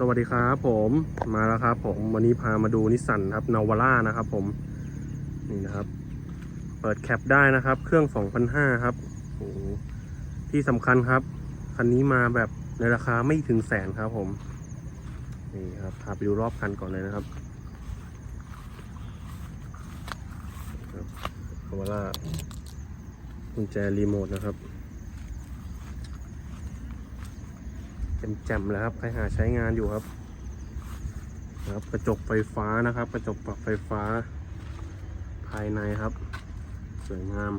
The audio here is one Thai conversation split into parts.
สวัสดีครับผมมาแล้วครับผมวันนี้พามาดูนิสสันครับนาวาร่านะครับผมนี่นะครับ เปิดแคปได้นะครับ เครื่อง 2,500 ครับโอ้ที่สำคัญครับ คันนี้มาแบบในราคาไม่ถึงแสนครับผมนี่ครับพาไปดูรอบคันก่อนเลยนะครับครับนาวาร่ากุญแจรีโมทนะครับ แจ่มๆแล้วครับ ใครหาใช้งานอยู่ครับนะครับ กระจกไฟฟ้านะครับ กระจกปรับไฟฟ้า ภายในครับ สวยงาม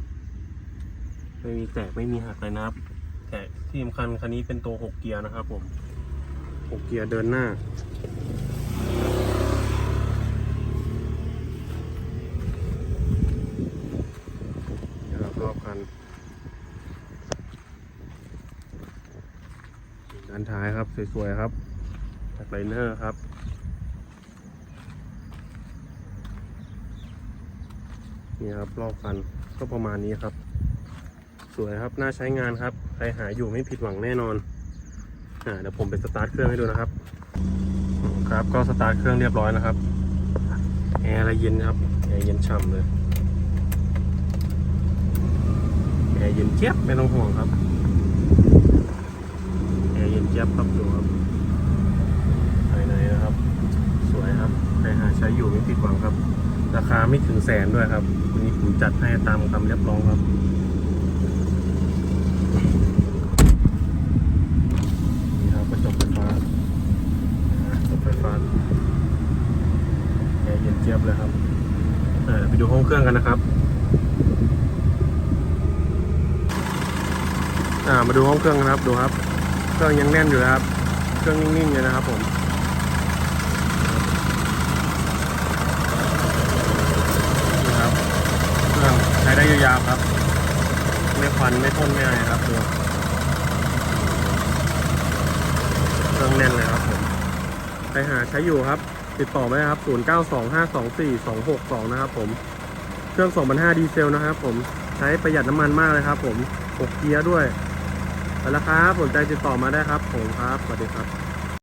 ไม่มีแตกไม่มีหักเลยนะครับ แต่ที่สำคัญคันนี้เป็นตัว6เกียร์นะครับผมหกเกียร์เดินหน้า เดี๋ยวเรารอบคัน ด้านท้ายครับ สวยๆครับแบ็คไลเนอร์ครับ นี่ครับรอบคันก็ประมาณนี้ครับ สวยครับ น่าใช้งานครับ ใครหาอยู่ไม่ผิดหวังแน่นอนอ่าเดี๋ยวผมไปสตาร์ทเครื่องให้ดูนะครับ ครับก็สตาร์ทเครื่องเรียบร้อยนะครับแอร์อะไรเย็นครับแอร์เย็นฉ่ำเลยแอร์เย็นเจี๊ยบไม่ต้องห่วงครับ ย็นเจี๊ยบครับดูครับภายในนะครับ สวยครับใครหาใช้อยู่ไม่ผิดหวังครับ ราคาไม่ถึงแสนด้วยครับวันนี้ผมจัดให้ตามคำเรียบร้องครับนี่ครับกระจกไฟฟ้ากระจกไฟฟ้าแอร์เย็นเจี๊ยบเลยครับไปดูห้องเครื่องกันนะครับมาดูห้องเครื่องกันครับดูครับ เครื่องยังแน่นอยู่นะครับ เครื่องนิ่งๆเลยนะครับผมครับเครื่องใช้ได้ยาวๆครับ ไม่ควันไม่พ่นไม่อะไรครับดูเครื่องแน่นเลยครับผมใครหาใช้อยู่ครับ ติดต่อไว้ครับ 0925242662 นะครับผมเครื่อง 2005 ดีเซลนะครับผมใช้ประหยัดน้ำมันมากเลยครับผม6เกียร์ด้วย ไปแล้วครับสนใจติดต่อมาได้ครับผมครับสวัสดีครับ